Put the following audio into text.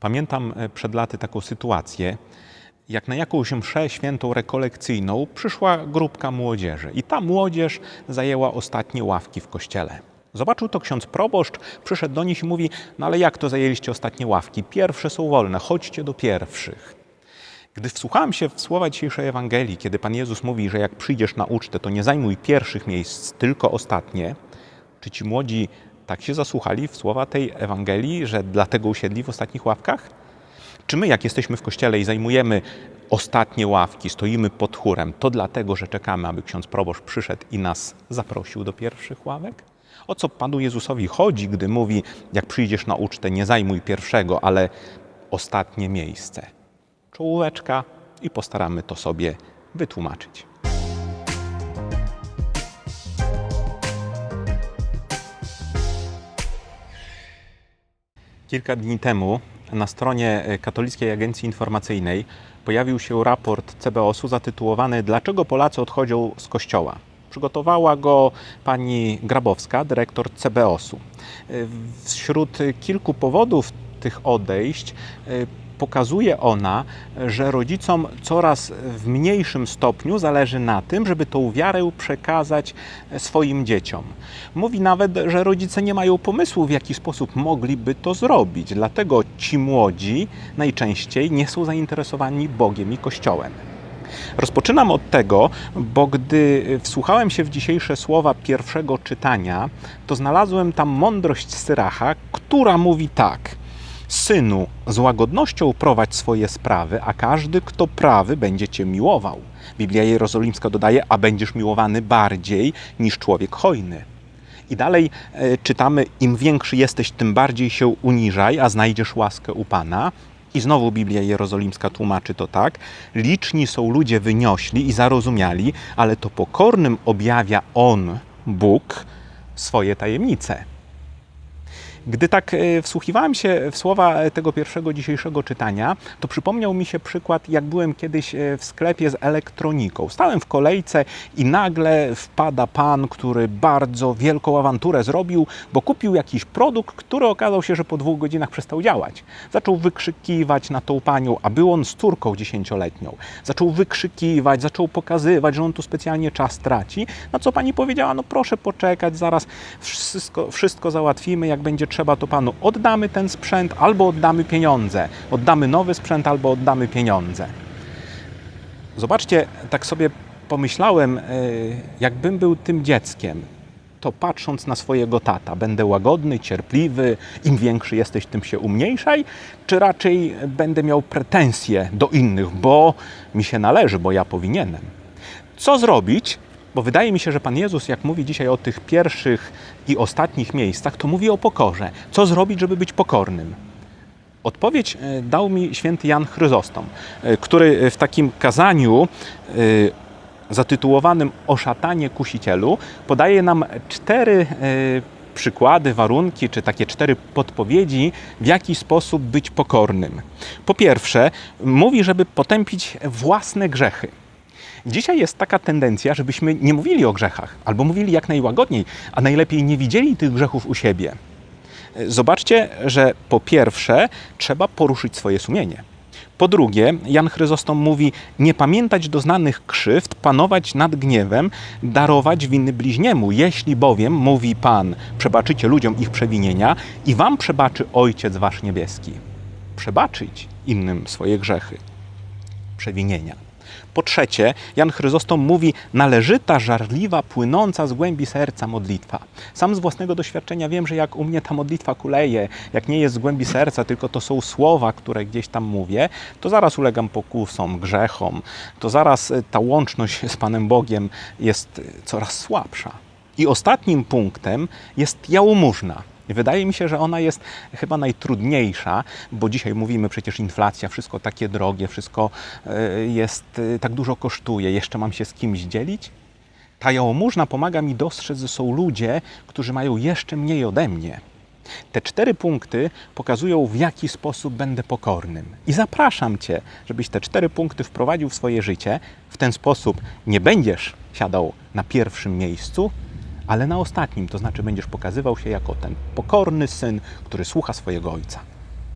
Pamiętam e, przed laty taką sytuację, jak na jakąś mszę świętą rekolekcyjną przyszła grupka młodzieży i ta młodzież zajęła ostatnie ławki w kościele. Zobaczył to ksiądz proboszcz, przyszedł do nich i mówi, no ale jak to zajęliście ostatnie ławki? Pierwsze są wolne, chodźcie do pierwszych. Gdy wsłuchałem się w słowa dzisiejszej Ewangelii, kiedy Pan Jezus mówi, że jak przyjdziesz na ucztę, to nie zajmuj pierwszych miejsc, tylko ostatnie, czy ci młodzi tak się zasłuchali w słowa tej Ewangelii, że dlatego usiedli w ostatnich ławkach? Czy my, jak jesteśmy w kościele i zajmujemy ostatnie ławki, stoimy pod chórem, to dlatego, że czekamy, aby ksiądz proboszcz przyszedł i nas zaprosił do pierwszych ławek? O co Panu Jezusowi chodzi, gdy mówi, jak przyjdziesz na ucztę, nie zajmuj pierwszego, ale ostatnie miejsce? Czołóweczka i postaramy to sobie wytłumaczyć. Kilka dni temu na stronie e, Katolickiej Agencji Informacyjnej pojawił się raport CBOS-u zatytułowany Dlaczego Polacy odchodzą z Kościoła? Przygotowała go pani Grabowska, dyrektor CBOS-u. E, Wśród kilku powodów tych odejść e, pokazuje ona, że rodzicom coraz w mniejszym stopniu zależy na tym, żeby tą wiarę przekazać swoim dzieciom. Mówi nawet, że rodzice nie mają pomysłu, w jaki sposób mogliby to zrobić. Dlatego ci młodzi najczęściej nie są zainteresowani Bogiem i Kościołem. Rozpoczynam od tego, bo gdy wsłuchałem się w dzisiejsze słowa pierwszego czytania, to znalazłem tam mądrość Syracha, która mówi tak. Synu, z łagodnością prowadź swoje sprawy, a każdy, kto prawy, będzie cię miłował. Biblia Jerozolimska dodaje, a będziesz miłowany bardziej niż człowiek hojny. I dalej e, czytamy, im większy jesteś, tym bardziej się uniżaj, a znajdziesz łaskę u Pana. I znowu Biblia Jerozolimska tłumaczy to tak. Liczni są ludzie wyniośli i zarozumiali, ale to pokornym objawia On, Bóg, swoje tajemnice. Gdy tak e, wsłuchiwałem się w słowa tego pierwszego dzisiejszego czytania, to przypomniał mi się przykład, jak byłem kiedyś e, w sklepie z elektroniką. Stałem w kolejce i nagle wpada pan, który bardzo wielką awanturę zrobił, bo kupił jakiś produkt, który okazał się, że po dwóch godzinach przestał działać. Zaczął wykrzykiwać na tą panią, a był on z córką dziesięcioletnią. Zaczął wykrzykiwać, zaczął pokazywać, że on tu specjalnie czas traci, na co pani powiedziała, no proszę poczekać, zaraz wszystko, wszystko załatwimy, jak będzie trzeba, to panu oddamy ten sprzęt albo oddamy pieniądze. Oddamy nowy sprzęt albo oddamy pieniądze. Zobaczcie, tak sobie pomyślałem, e, jakbym był tym dzieckiem, to patrząc na swojego tata, będę łagodny, cierpliwy, im większy jesteś, tym się umniejszaj, czy raczej będę miał pretensje do innych, bo mi się należy, bo ja powinienem. Co zrobić, bo wydaje mi się, że Pan Jezus, jak mówi dzisiaj o tych pierwszych i ostatnich miejscach, to mówi o pokorze. Co zrobić, żeby być pokornym? Odpowiedź e, dał mi święty Jan Chryzostom, e, który w takim kazaniu e, zatytułowanym O szatanie kusicielu podaje nam cztery przykłady, warunki, czy takie cztery podpowiedzi, w jaki sposób być pokornym. Po pierwsze, mówi, żeby potępić własne grzechy. Dzisiaj jest taka tendencja, żebyśmy nie mówili o grzechach, albo mówili jak najłagodniej, a najlepiej nie widzieli tych grzechów u siebie. Zobaczcie, że po pierwsze trzeba poruszyć swoje sumienie. Po drugie, Jan Chryzostom mówi: Nie pamiętać doznanych krzywd, panować nad gniewem, darować winy bliźniemu. Jeśli bowiem, mówi Pan, przebaczycie ludziom ich przewinienia i wam przebaczy Ojciec Wasz Niebieski. Przebaczyć innym swoje grzechy, przewinienia. Po trzecie, Jan Chryzostom mówi należyta, żarliwa, płynąca z głębi serca modlitwa. Sam z własnego doświadczenia wiem, że jak u mnie ta modlitwa kuleje, jak nie jest z głębi serca, tylko to są słowa, które gdzieś tam mówię, to zaraz ulegam pokusom, grzechom, to zaraz y, ta łączność z Panem Bogiem jest y, coraz słabsza. I ostatnim punktem jest jałmużna. Wydaje mi się, że ona jest chyba najtrudniejsza, bo dzisiaj mówimy przecież inflacja, wszystko takie drogie, wszystko e, jest e, tak dużo kosztuje, jeszcze mam się z kimś dzielić. Ta jałmużna pomaga mi dostrzec, że są ludzie, którzy mają jeszcze mniej ode mnie. Te cztery punkty pokazują, w jaki sposób będę pokornym. I zapraszam Cię, żebyś te cztery punkty wprowadził w swoje życie. W ten sposób nie będziesz siadał na pierwszym miejscu, ale na ostatnim, to znaczy będziesz pokazywał się jako ten pokorny syn, który słucha swojego ojca.